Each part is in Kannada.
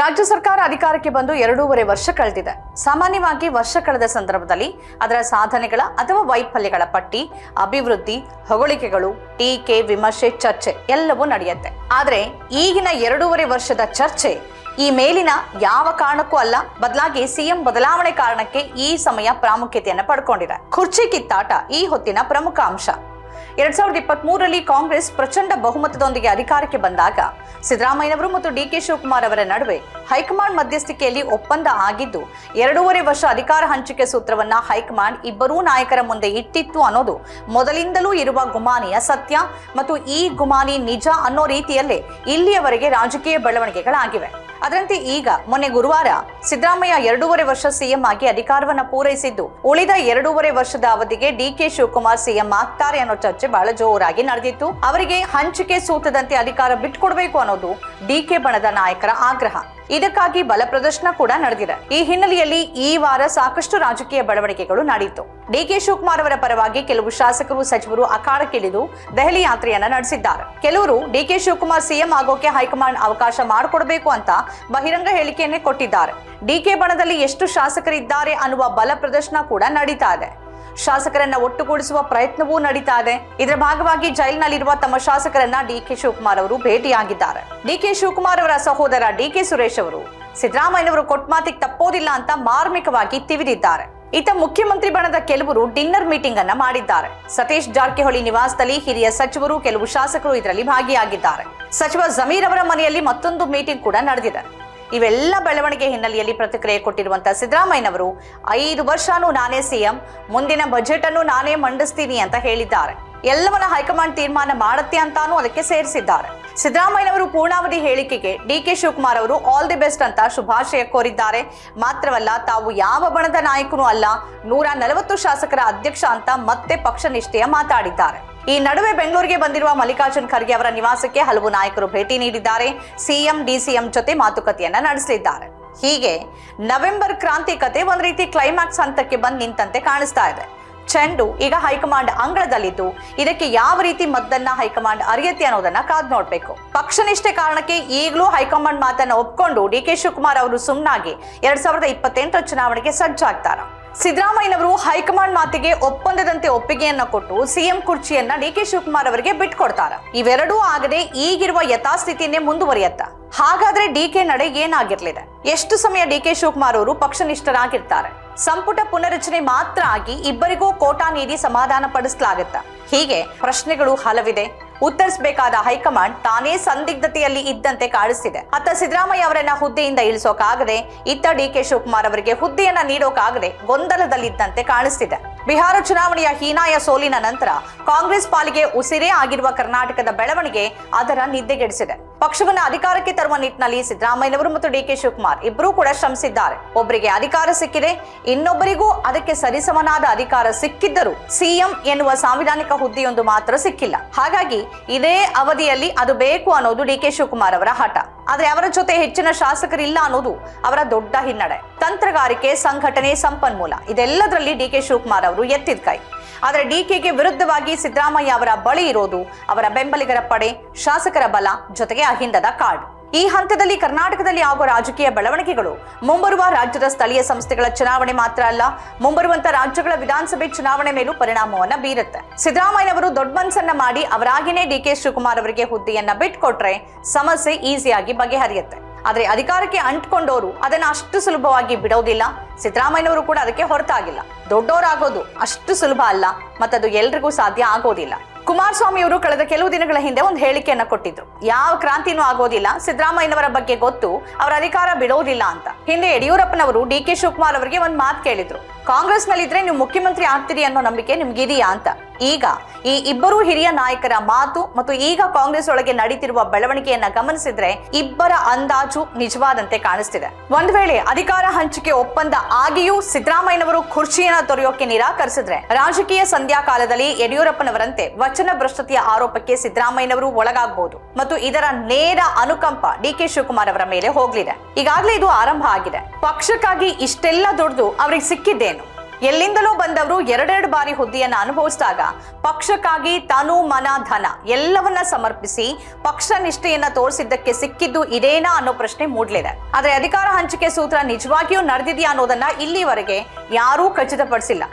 ರಾಜ್ಯ ಸರ್ಕಾರ ಅಧಿಕಾರಕ್ಕೆ ಬಂದು ಎರಡೂವರೆ ವರ್ಷ ಕಳೆದಿದೆ. ಸಾಮಾನ್ಯವಾಗಿ ವರ್ಷ ಕಳೆದ ಸಂದರ್ಭದಲ್ಲಿ ಅದರ ಸಾಧನೆಗಳ ಅಥವಾ ವೈಫಲ್ಯಗಳ ಪಟ್ಟಿ, ಅಭಿವೃದ್ಧಿ, ಹೊಗಳಿಕೆಗಳು, ಟೀಕೆ, ವಿಮರ್ಶೆ, ಚರ್ಚೆ ಎಲ್ಲವೂ ನಡೆಯುತ್ತೆ. ಆದರೆ ಈಗಿನ ಎರಡೂವರೆ ವರ್ಷದ ಚರ್ಚೆ ಈ ಮೇಲಿನ ಯಾವ ಕಾರಣಕ್ಕೂ ಅಲ್ಲ, ಬದಲಾಗಿ ಸಿಎಂ ಬದಲಾವಣೆ ಕಾರಣಕ್ಕೆ ಈ ಸಮಯ ಪ್ರಾಮುಖ್ಯತೆಯನ್ನು ಪಡ್ಕೊಂಡಿದೆ. ಖುರ್ಚಿ ಕಿತ್ತಾಟ ಈ ಹೊತ್ತಿನ ಪ್ರಮುಖ ಅಂಶ. ಎರಡ್ ಸಾವಿರದ ಇಪ್ಪತ್ತ್ ಮೂರರಲ್ಲಿ ಕಾಂಗ್ರೆಸ್ ಪ್ರಚಂಡ ಬಹುಮತದೊಂದಿಗೆ ಅಧಿಕಾರಕ್ಕೆ ಬಂದಾಗ ಸಿದ್ದರಾಮಯ್ಯನವರು ಮತ್ತು ಡಿ ಕೆ ಶಿವಕುಮಾರ್ ಅವರ ನಡುವೆ ಹೈಕಮಾಂಡ್ ಮಧ್ಯಸ್ಥಿಕೆಯಲ್ಲಿ ಒಪ್ಪಂದ ಆಗಿದ್ದು, ಎರಡೂವರೆ ವರ್ಷ ಅಧಿಕಾರ ಹಂಚಿಕೆ ಸೂತ್ರವನ್ನ ಹೈಕಮಾಂಡ್ ಇಬ್ಬರೂ ನಾಯಕರ ಮುಂದೆ ಇಟ್ಟಿತ್ತು ಅನ್ನೋದು ಮೊದಲಿಂದಲೂ ಇರುವ ಗುಮಾನಿಯ ಸತ್ಯ ಮತ್ತು ಈ ಗುಮಾನಿ ನಿಜ ಅನ್ನೋ ರೀತಿಯಲ್ಲೇ ಇಲ್ಲಿಯವರೆಗೆ ರಾಜಕೀಯ ಬೆಳವಣಿಗೆಗಳಾಗಿವೆ. ಅದರಂತೆ ಈಗ ಮೊನ್ನೆ ಗುರುವಾರ ಸಿದ್ದರಾಮಯ್ಯ ಎರಡೂವರೆ ವರ್ಷ ಸಿಎಂ ಆಗಿ ಅಧಿಕಾರವನ್ನು ಪೂರೈಸಿದ್ದು, ಉಳಿದ ಎರಡೂವರೆ ವರ್ಷದ ಅವಧಿಗೆ ಡಿಕೆ ಶಿವಕುಮಾರ್ ಸಿಎಂ ಆಗ್ತಾರೆ ಅನ್ನೋ ಚರ್ಚೆ ಬಹಳ ಜೋರಾಗಿ ನಡೆದಿತ್ತು. ಅವರಿಗೆ ಹಂಚಿಕೆ ಸೂತದಂತೆ ಅಧಿಕಾರ ಬಿಟ್ಕೊಡ್ಬೇಕು ಅನ್ನೋದು ಡಿಕೆ ಬಣದ ನಾಯಕರ ಆಗ್ರಹ. ಇದಕ್ಕಾಗಿ ಬಲ ಪ್ರದರ್ಶನ ಕೂಡ ನಡೆದಿದೆ. ಈ ಹಿನ್ನೆಲೆಯಲ್ಲಿ ಈ ವಾರ ಸಾಕಷ್ಟು ರಾಜಕೀಯ ಬೆಳವಣಿಗೆಗಳು ನಡೆಯಿತು ಡಿಕೆ ಶಿವಕುಮಾರ್ ಅವರ ಪರವಾಗಿ ಕೆಲವು ಶಾಸಕರು, ಸಚಿವರು ಅಖಾಡಕ್ಕಿಳಿದು ದೆಹಲಿ ಯಾತ್ರೆಯನ್ನ ನಡೆಸಿದ್ದಾರೆ. ಕೆಲವರು ಡಿಕೆ ಶಿವಕುಮಾರ್ ಸಿಎಂ ಆಗೋಕೆ ಹೈಕಮಾಂಡ್ ಅವಕಾಶ ಮಾಡಿಕೊಡಬೇಕು ಅಂತ ಬಹಿರಂಗ ಹೇಳಿಕೆಯನ್ನೇ ಕೊಟ್ಟಿದ್ದಾರೆ. ಡಿಕೆ ಬಣದಲ್ಲಿ ಎಷ್ಟು ಶಾಸಕರಿದ್ದಾರೆ ಅನ್ನುವ ಬಲ ಪ್ರದರ್ಶನ ಕೂಡ ನಡೀತಾ ಇದೆ. ಶಾಸಕರನ್ನ ಒಟ್ಟುಗೂಡಿಸುವ ಪ್ರಯತ್ನವೂ ನಡೀತಾ ಇದೆ. ಇದರ ಭಾಗವಾಗಿ ಜೈಲಿನಲ್ಲಿರುವ ತಮ್ಮ ಶಾಸಕರನ್ನ ಡಿಕೆ ಶಿವಕುಮಾರ್ ಅವರು ಭೇಟಿಯಾಗಿದ್ದಾರೆ. ಡಿಕೆ ಶಿವಕುಮಾರ್ ಅವರ ಸಹೋದರ ಡಿಕೆ ಸುರೇಶ್ ಅವರು, ಸಿದ್ದರಾಮಯ್ಯನವರು ಕೊಟ್ಮಾತಿಗೆ ತಪ್ಪೋದಿಲ್ಲ ಅಂತ ಮಾರ್ಮಿಕವಾಗಿ ತಿವಿದಿದ್ದಾರೆ. ಇತ ಮುಖ್ಯಮಂತ್ರಿ ಬಣದ ಕೆಲವರು ಡಿನ್ನರ್ ಮೀಟಿಂಗ್ ಅನ್ನ ಮಾಡಿದ್ದಾರೆ. ಸತೀಶ್ ಜಾರಕಿಹೊಳಿ ನಿವಾಸದಲ್ಲಿ ಹಿರಿಯ ಸಚಿವರು, ಕೆಲವು ಶಾಸಕರು ಇದರಲ್ಲಿ ಭಾಗಿಯಾಗಿದ್ದಾರೆ. ಸಚಿವ ಜಮೀರ್ ಅವರ ಮನೆಯಲ್ಲಿ ಮತ್ತೊಂದು ಮೀಟಿಂಗ್ ಕೂಡ ನಡೆದಿದೆ. ಇವೆಲ್ಲ ಬೆಳವಣಿಗೆ ಹಿನ್ನೆಲೆಯಲ್ಲಿ ಪ್ರತಿಕ್ರಿಯೆ ಕೊಟ್ಟಿರುವಂತಹ ಸಿದ್ದರಾಮಯ್ಯನವರು, ಐದು ವರ್ಷನೂ ನಾನೇ ಸಿಎಂ, ಮುಂದಿನ ಬಜೆಟ್ ಅನ್ನು ನಾನೇ ಮಂಡಿಸ್ತೀನಿ ಅಂತ ಹೇಳಿದ್ದಾರೆ. ಎಲ್ಲವನ್ನ ಹೈಕಮಾಂಡ್ ತೀರ್ಮಾನ ಮಾಡುತ್ತೆ ಅಂತಾನೂ ಅದಕ್ಕೆ ಸೇರಿಸಿದ್ದಾರೆ. ಸಿದ್ದರಾಮಯ್ಯನವರು ಪೂರ್ಣಾವಧಿ ಹೇಳಿಕೆಗೆ ಡಿ ಕೆ ಶಿವಕುಮಾರ್ ಅವರು ಆಲ್ ದಿ ಬೆಸ್ಟ್ ಅಂತ ಶುಭಾಶಯ ಕೋರಿದ್ದಾರೆ. ಮಾತ್ರವಲ್ಲ, ತಾವು ಯಾವ ಬಣದ ನಾಯಕನೂ ಅಲ್ಲ, ನೂರ ನಲವತ್ತು ಶಾಸಕರ ಅಧ್ಯಕ್ಷ ಅಂತ ಮತ್ತೆ ಪಕ್ಷ ನಿಷ್ಠೆಯ ಮಾತಾಡಿದ್ದಾರೆ. ಈ ನಡುವೆ ಬೆಂಗಳೂರಿಗೆ ಬಂದಿರುವ ಮಲ್ಲಿಕಾರ್ಜುನ್ ಖರ್ಗೆ ಅವರ ನಿವಾಸಕ್ಕೆ ಹಲವು ನಾಯಕರು ಭೇಟಿ ನೀಡಿದ್ದಾರೆ. ಸಿಎಂ, ಡಿಸಿಎಂ ಜೊತೆ ಮಾತುಕತೆಯನ್ನ ನಡೆಸಲಿದ್ದಾರೆ. ಹೀಗೆ ನವೆಂಬರ್ ಕ್ರಾಂತಿ ಕತೆ ಒಂದ್ ರೀತಿ ಕ್ಲೈಮ್ಯಾಕ್ಸ್ ಹಂತಕ್ಕೆ ಬಂದು ನಿಂತಂತೆ ಕಾಣಿಸ್ತಾ ಇದೆ. ಚೆಂಡು ಈಗ ಹೈಕಮಾಂಡ್ ಅಂಗಳದಲ್ಲಿದ್ದು, ಇದಕ್ಕೆ ಯಾವ ರೀತಿ ಮದ್ದನ್ನ ಹೈಕಮಾಂಡ್ ಅರಿಯತ್ತೆ ಅನ್ನೋದನ್ನ ಕಾದ್ ನೋಡ್ಬೇಕು. ಪಕ್ಷನಿಷ್ಠೆ ಕಾರಣಕ್ಕೆ ಈಗಲೂ ಹೈಕಮಾಂಡ್ ಮಾತನ್ನ ಒಪ್ಕೊಂಡು ಡಿ ಕೆ ಶಿವಕುಮಾರ್ ಅವರು ಸುಮ್ಮನಾಗಿ ಎರಡ್ ಸಾವಿರದ ಇಪ್ಪತ್ತೆಂಟರ ಚುನಾವಣೆಗೆ ಸಜ್ಜಾಗ್ತಾರ. ಸಿದ್ದರಾಮಯ್ಯನವರು ಹೈಕಮಾಂಡ್ ಮಾತಿಗೆ ಒಪ್ಪಂದದಂತೆ ಒಪ್ಪಿಗೆಯನ್ನ ಕೊಟ್ಟು ಸಿಎಂ ಕುರ್ಚಿಯನ್ನ ಡಿ ಕೆ ಶಿವಕುಮಾರ್ ಅವರಿಗೆ ಬಿಟ್ಕೊಡ್ತಾರ ಇವೆರಡೂ ಆಗದೆ ಈಗಿರುವ ಯಥಾಸ್ಥಿತಿಯನ್ನೇ ಮುಂದುವರಿಯತ್ತ? ಹಾಗಾದ್ರೆ ಡಿ ಕೆ ನಡೆ ಏನಾಗಿರ್ಲಿದೆ? ಎಷ್ಟು ಸಮಯ ಡಿ ಕೆ ಶಿವಕುಮಾರ್ ಅವರು ಪಕ್ಷನಿಷ್ಠರಾಗಿರ್ತಾರೆ? ಸಂಪುಟ ಪುನರಚನೆ ಮಾತ್ರ ಆಗಿ ಇಬ್ಬರಿಗೂ ಕೋಟಾ ನೀಡಿ ಸಮಾಧಾನ ಪಡಿಸಲಾಗುತ್ತ ಹೀಗೆ ಪ್ರಶ್ನೆಗಳು ಹಲವಿದೆ. ಉತ್ತರಿಸಬೇಕಾದ ಹೈಕಮಾಂಡ್ ತಾನೇ ಸಂದಿಗ್ಧತೆಯಲ್ಲಿ ಇದ್ದಂತೆ ಕಾಣಿಸ್ತಿದೆ. ಅತ್ತ ಸಿದ್ದರಾಮಯ್ಯ ಅವರನ್ನ ಹುದ್ದೆಯಿಂದ ಇಳಿಸೋಕಾಗದೆ, ಇತ್ತ ಡಿ ಕೆ ಶಿವಕುಮಾರ್ ಅವರಿಗೆ ಹುದ್ದೆಯನ್ನ ನೀಡೋಕಾಗದೆ ಗೊಂದಲದಲ್ಲಿದ್ದಂತೆ ಕಾಣಿಸ್ತಿದೆ. ಬಿಹಾರ ಚುನಾವಣೆಯ ಹೀನಾಯ ಸೋಲಿನ ನಂತರ ಕಾಂಗ್ರೆಸ್ ಪಾಲಿಗೆ ಉಸಿರೇ ಆಗಿರುವ ಕರ್ನಾಟಕದ ಬೆಳವಣಿಗೆ ಅದರ ನಿದ್ದೆಗೆಡಿಸಿದೆ. ಪಕ್ಷವನ್ನು ಅಧಿಕಾರಕ್ಕೆ ತರುವ ನಿಟ್ಟಿನಲ್ಲಿ ಸಿದ್ದರಾಮಯ್ಯನವರು ಮತ್ತು ಡಿ ಕೆ ಶಿವಕುಮಾರ್ ಇಬ್ಬರೂ ಕೂಡ ಶ್ರಮಿಸಿದ್ದಾರೆ. ಒಬ್ಬರಿಗೆ ಅಧಿಕಾರ ಸಿಕ್ಕಿದೆ, ಇನ್ನೊಬ್ಬರಿಗೂ ಅದಕ್ಕೆ ಸರಿಸಮನಾದ ಅಧಿಕಾರ ಸಿಕ್ಕಿದ್ದರೂ ಸಿಎಂ ಎನ್ನುವ ಸಾಂವಿಧಾನಿಕ ಹುದ್ದೆಯೊಂದು ಮಾತ್ರ ಸಿಕ್ಕಿಲ್ಲ. ಹಾಗಾಗಿ ಇದೇ ಅವಧಿಯಲ್ಲಿ ಅದು ಬೇಕು ಅನ್ನೋದು ಡಿ ಕೆ ಶಿವಕುಮಾರ್ ಅವರ ಹಠ. ಆದ್ರೆ ಅವರ ಜೊತೆ ಹೆಚ್ಚಿನ ಶಾಸಕರಿಲ್ಲ ಅನ್ನೋದು ಅವರ ದೊಡ್ಡ ಹಿನ್ನಡೆ. ತಂತ್ರಗಾರಿಕೆ, ಸಂಘಟನೆ, ಸಂಪನ್ಮೂಲ ಇದೆಲ್ಲದರಲ್ಲಿ ಡಿ ಕೆ ಶಿವಕುಮಾರ್ ಅವರು ಎತ್ತಿದ ಕೈ. ಆದರೆ ಡಿಕೆಗೆ ವಿರುದ್ಧವಾಗಿ ಸಿದ್ದರಾಮಯ್ಯ ಅವರ ಬಳಿ ಇರೋದು ಅವರ ಬೆಂಬಲಿಗರ ಪಡೆ, ಶಾಸಕರ ಬಲ ಜೊತೆಗೆ ಅಹಿಂದದ ಕಾರ್ಡ್ ಈ ಹಂತದಲ್ಲಿ ಕರ್ನಾಟಕದಲ್ಲಿ ಆಗುವ ರಾಜಕೀಯ ಬೆಳವಣಿಗೆಗಳು ಮುಂಬರುವ ರಾಜ್ಯದ ಸ್ಥಳೀಯ ಸಂಸ್ಥೆಗಳ ಚುನಾವಣೆ ಮಾತ್ರ ಅಲ್ಲ, ಮುಂಬರುವಂತ ರಾಜ್ಯಗಳ ವಿಧಾನಸಭೆ ಚುನಾವಣೆ ಮೇಲೂ ಪರಿಣಾಮವನ್ನ ಬೀರುತ್ತೆ. ಸಿದ್ದರಾಮಯ್ಯನವರು ದೊಡ್ಡ ಮನಸ್ಸನ್ನ ಮಾಡಿ ಅವರಾಗಿನೇ ಡಿ ಕೆ ಶಿವಕುಮಾರ್ ಅವರಿಗೆ ಹುದ್ದೆಯನ್ನ ಬಿಟ್ಕೊಟ್ರೆ ಸಮಸ್ಯೆ ಈಸಿಯಾಗಿ ಬಗೆಹರಿಯುತ್ತೆ. ಆದ್ರೆ ಅಧಿಕಾರಕ್ಕೆ ಅಂಟ್ಕೊಂಡವರು ಅದನ್ನ ಅಷ್ಟು ಸುಲಭವಾಗಿ ಬಿಡೋದಿಲ್ಲ. ಸಿದ್ದರಾಮಯ್ಯನವರು ಕೂಡ ಅದಕ್ಕೆ ಹೊರತಾಗಿಲ್ಲ. ದೊಡ್ಡವರಾಗೋದು ಅಷ್ಟು ಸುಲಭ ಅಲ್ಲ, ಮತ್ತದು ಎಲ್ರಿಗೂ ಸಾಧ್ಯ ಆಗೋದಿಲ್ಲ. ಕುಮಾರಸ್ವಾಮಿ ಅವರು ಕಳೆದ ಕೆಲವು ದಿನಗಳ ಹಿಂದೆ ಒಂದು ಹೇಳಿಕೆಯನ್ನ ಕೊಟ್ಟಿದ್ರು. ಯಾವ ಕ್ರಾಂತಿನೂ ಆಗೋದಿಲ್ಲ, ಸಿದ್ದರಾಮಯ್ಯನವರ ಬಗ್ಗೆ ಗೊತ್ತು, ಅವರ ಅಧಿಕಾರ ಬಿಡೋದಿಲ್ಲ ಅಂತ. ಹಿಂದೆ ಯಡಿಯೂರಪ್ಪನವರು ಡಿ ಕೆ ಶಿವಕುಮಾರ್ ಅವರಿಗೆ ಒಂದು ಮಾತು ಕೇಳಿದ್ರು. ಕಾಂಗ್ರೆಸ್ ನಲ್ಲಿದ್ರೆ ನೀವು ಮುಖ್ಯಮಂತ್ರಿ ಆಗ್ತೀರಿ ಅನ್ನೋ ನಂಬಿಕೆ ನಿಮ್ಗಿದೆಯಾ ಅಂತ? ಈಗ ಈ ಇಬ್ಬರು ಹಿರಿಯ ನಾಯಕರ ಮಾತು ಮತ್ತು ಈಗ ಕಾಂಗ್ರೆಸ್ ಒಳಗೆ ನಡೀತಿರುವ ಬೆಳವಣಿಗೆಯನ್ನ ಗಮನಿಸಿದ್ರೆ ಇಬ್ಬರ ಅಂದಾಜು ನಿಜವಾದಂತೆ ಕಾಣಿಸ್ತಿದೆ. ಒಂದ್ ವೇಳೆ ಅಧಿಕಾರ ಹಂಚಿಕೆ ಒಪ್ಪಂದ ಆಗಿಯೂ ಸಿದ್ದರಾಮಯ್ಯನವರು ಕುರ್ಚಿಯನ್ನ ತೊರೆಯೋಕೆ ನಿರಾಕರಿಸಿದ್ರೆ ರಾಜಕೀಯ ಸಂಧ್ಯಾ ಕಾಲದಲ್ಲಿ ಯಡಿಯೂರಪ್ಪನವರಂತೆ ವಚನ ಭ್ರಷ್ಟತೆಯ ಆರೋಪಕ್ಕೆ ಸಿದ್ದರಾಮಯ್ಯನವರು ಒಳಗಾಗಬಹುದು ಮತ್ತು ಇದರ ನೇರ ಅನುಕಂಪ ಡಿ ಕೆ ಶಿವಕುಮಾರ್ ಅವರ ಮೇಲೆ ಹೋಗ್ಲಿದೆ. ಈಗಾಗಲೇ ಇದು ಆರಂಭ ಆಗಿದೆ. ಪಕ್ಷಕ್ಕಾಗಿ ಇಷ್ಟೆಲ್ಲ ದೊಡ್ಡದು ಅವರಿಗೆ ಸಿಕ್ಕಿದ್ದೇನು? ಎಲ್ಲಿಂದಲೂ ಬಂದವರು ಎರಡೆರಡು ಬಾರಿ ಹುದ್ದೆಯನ್ನ ಅನುಭವಿಸಿದಾಗ ಪಕ್ಷಕ್ಕಾಗಿ ತನು ಮನ ಧನ ಎಲ್ಲವನ್ನ ಸಮರ್ಪಿಸಿ ಪಕ್ಷ ನಿಷ್ಠೆಯನ್ನ ತೋರಿಸಿದ್ದಕ್ಕೆ ಸಿಕ್ಕಿದ್ದು ಇದೇನಾ ಅನ್ನೋ ಪ್ರಶ್ನೆ ಮೂಡ್ಲಿದೆ. ಆದ್ರೆ ಅಧಿಕಾರ ಹಂಚಿಕೆ ಸೂತ್ರ ನಿಜವಾಗಿಯೂ ನಡೆದಿದೆಯಾ ಅನ್ನೋದನ್ನ ಇಲ್ಲಿವರೆಗೆ ಯಾರೂ ಖಚಿತಪಡಿಸಿಲ್ಲ.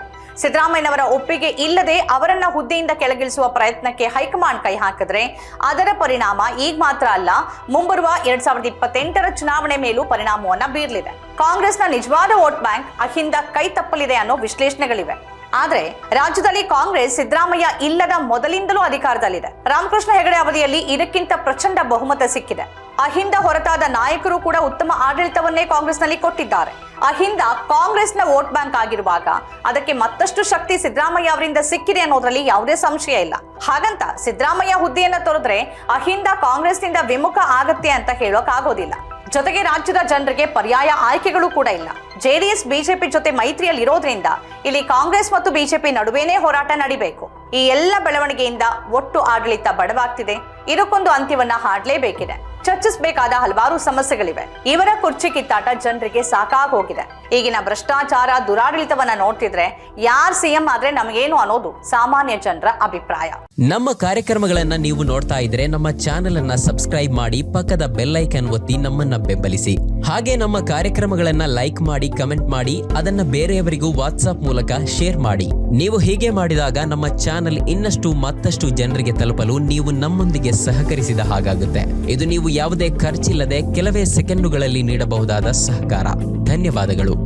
ಸಿದ್ದರಾಮಯ್ಯನವರ ಒಪ್ಪಿಗೆ ಇಲ್ಲದೆ ಅವರನ್ನ ಹುದ್ದೆಯಿಂದ ಕೆಳಗಿಳಿಸುವ ಪ್ರಯತ್ನಕ್ಕೆ ಹೈಕಮಾಂಡ್ ಕೈ ಹಾಕಿದ್ರೆ ಅದರ ಪರಿಣಾಮ ಈಗ ಮಾತ್ರ ಅಲ್ಲ, ಮುಂಬರುವ ಎರಡ್ ಸಾವಿರದ ಇಪ್ಪತ್ತೆಂಟರ ಚುನಾವಣೆ ಮೇಲೂ ಪರಿಣಾಮವನ್ನ ಬೀರಲಿದೆ. ಕಾಂಗ್ರೆಸ್ನ ನಿಜವಾದ ವೋಟ್ ಬ್ಯಾಂಕ್ ಅಹಿಂದ ಕೈ ತಪ್ಪಲಿದೆ ಅನ್ನೋ ವಿಶ್ಲೇಷಣೆಗಳಿವೆ. ಆದ್ರೆ ರಾಜ್ಯದಲ್ಲಿ ಕಾಂಗ್ರೆಸ್ ಸಿದ್ದರಾಮಯ್ಯ ಇಲ್ಲದ ಮೊದಲಿಂದಲೂ ಅಧಿಕಾರದಲ್ಲಿದೆ. ರಾಮಕೃಷ್ಣ ಹೆಗಡೆ ಅವಧಿಯಲ್ಲಿ ಇದಕ್ಕಿಂತ ಪ್ರಚಂಡ ಬಹುಮತ ಸಿಕ್ಕಿದೆ. ಅಹಿಂದ ಹೊರತಾದ ನಾಯಕರು ಕೂಡ ಉತ್ತಮ ಆಡಳಿತವನ್ನೇ ಕಾಂಗ್ರೆಸ್ನಲ್ಲಿ ಕೊಟ್ಟಿದ್ದಾರೆ. ಅಹಿಂದ ಕಾಂಗ್ರೆಸ್ನ ವೋಟ್ ಬ್ಯಾಂಕ್ ಆಗಿರುವಾಗ ಅದಕ್ಕೆ ಮತ್ತಷ್ಟು ಶಕ್ತಿ ಸಿದ್ದರಾಮಯ್ಯ ಅವರಿಂದ ಸಿಕ್ಕಿದೆ ಅನ್ನೋದ್ರಲ್ಲಿ ಯಾವುದೇ ಸಂಶಯ ಇಲ್ಲ. ಹಾಗಂತ ಸಿದ್ದರಾಮಯ್ಯ ಹುದ್ದೆಯನ್ನ ತೊರೆದ್ರೆ ಅಹಿಂದ ಕಾಂಗ್ರೆಸ್ನಿಂದ ವಿಮುಖ ಆಗತ್ತೆ ಅಂತ ಹೇಳೋಕ್ ಆಗೋದಿಲ್ಲ ಜೊತೆಗೆ ರಾಜ್ಯದ ಜನರಿಗೆ ಪರ್ಯಾಯ ಆಯ್ಕೆಗಳು ಕೂಡ ಇಲ್ಲ. ಜೆಡಿಎಸ್, ಬಿಜೆಪಿ ಜೊತೆ ಮೈತ್ರಿಯಲ್ಲಿ ಇರೋದ್ರಿಂದ ಇಲ್ಲಿ ಕಾಂಗ್ರೆಸ್ ಮತ್ತು ಬಿಜೆಪಿ ನಡುವೆನೇ ಹೋರಾಟ ನಡಿಬೇಕು. ಈ ಎಲ್ಲ ಬೆಳವಣಿಗೆಯಿಂದ ಒಟ್ಟು ಆಡಳಿತ ಬಡವಾಗ್ತಿದೆ. ಇದಕ್ಕೊಂದು ಅಂತ್ಯವನ್ನ ಹಾಡಲೇಬೇಕಿದೆ. ಚರ್ಚಿಸಬೇಕಾದ ಹಲವಾರು ಸಮಸ್ಯೆಗಳಿವೆ. ಇವರ ಕುರ್ಚಿ ಕಿತ್ತಾಟ ಜನರಿಗೆ ಸಾಕಾಗೋಗಿದೆ. ಈಗಿನ ಭ್ರಷ್ಟಾಚಾರ ದುರಾಡಳಿತವನ್ನ ನೋಡ್ತಿದ್ರೆ ಯಾರ್ ಸಿಎಂ ಆದ್ರೆ ನಮಗೇನು ಅನ್ನೋದು ಸಾಮಾನ್ಯ ಜನರ ಅಭಿಪ್ರಾಯ. ನಮ್ಮ ಕಾರ್ಯಕ್ರಮಗಳನ್ನ ನೀವು ನೋಡ್ತಾ ಇದ್ರೆ ನಮ್ಮ ಚಾನೆಲ್ ಅನ್ನ ಸಬ್ಸ್ಕ್ರೈಬ್ ಮಾಡಿ ಪಕ್ಕದ ಬೆಲ್ ಐಕನ್ ಒತ್ತಿ ನಮ್ಮನ್ನ ಬೆಂಬಲಿಸಿ. ಹಾಗೆ ನಮ್ಮ ಕಾರ್ಯಕ್ರಮಗಳನ್ನ ಲೈಕ್ ಮಾಡಿ, ಕಮೆಂಟ್ ಮಾಡಿ, ಅದನ್ನ ಬೇರೆಯವರಿಗೂ ವಾಟ್ಸ್ಆಪ್ ಮೂಲಕ ಶೇರ್ ಮಾಡಿ. ನೀವು ಹೀಗೆ ಮಾಡಿದಾಗ ನಮ್ಮ ಚಾನೆಲ್ ಇನ್ನಷ್ಟು ಮತ್ತಷ್ಟು ಜನರಿಗೆ ತಲುಪಲು ನೀವು ನಮ್ಮೊಂದಿಗೆ ಸಹಕರಿಸಿದ ಹಾಗಾಗುತ್ತೆ. ಇದು ನೀವು ಯಾವುದೇ ಖರ್ಚಿಲ್ಲದೆ ಕೆಲವೇ ಸೆಕೆಂಡುಗಳಲ್ಲಿ ನೀಡಬಹುದಾದ ಸಹಕಾರ. ಧನ್ಯವಾದಗಳು.